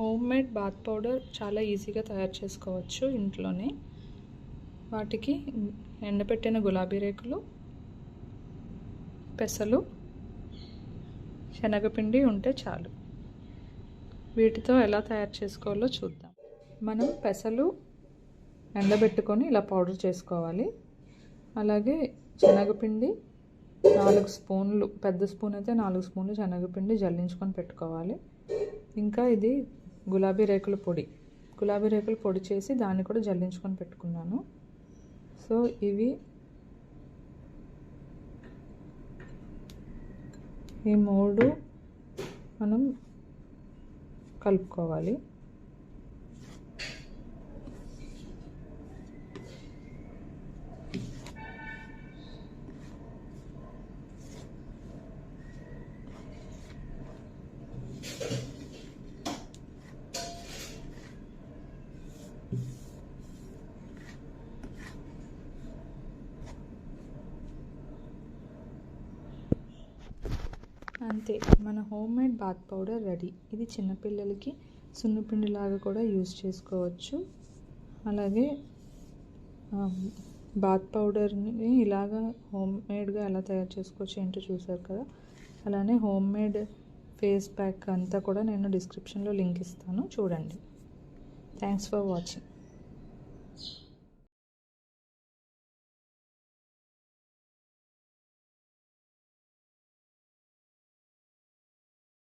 Home made bath powder చాలా ఈజీగా తయారు చేసుకోవచ్చు ఇంట్లోనే. వాటికి ఎండబెట్టిన గులాబీ రేకులు పెసలు శనగపిండి ఉంటే చాలు. వీటితో ఎలా తయారు చేసుకోవాలో చూద్దాం. మనం పెసలు ఎండబెట్టుకొని ఇలా పౌడర్ చేసుకోవాలి. అలాగే శనగపిండి నాలుగు స్పూన్లు పెద్ద స్పూన్ అయితే నాలుగు స్పూన్లు శనగపిండి జల్లించుకొని పెట్టుకోవాలి. ఇంకా ఇది గులాబీ రేకుల పొడి. గులాబీ రేకుల పొడి చేసి దాన్ని కూడా జల్లించుకొని పెట్టుకున్నాను. సో ఇవి ఈ మూడు మనం కలుపుకోవాలి. అంతే. మన home made bath powder ready. ఇది చిన్నపిల్లలకి సున్నపిండిలాగా కూడా యూజ్ చేసుకోవచ్చు. అలాగే బాత్ పౌడర్ని ఇలాగా హోమ్ మేడ్గా ఎలా తయారు చేసుకోవచ్చు ఏంటో చూసారు కదా? అలానే హోమ్ మేడ్ ఫేస్ ప్యాక్ అంతా కూడా నేను డిస్క్రిప్షన్లో లింక్ ఇస్తాను. చూడండి. Thanks for watching.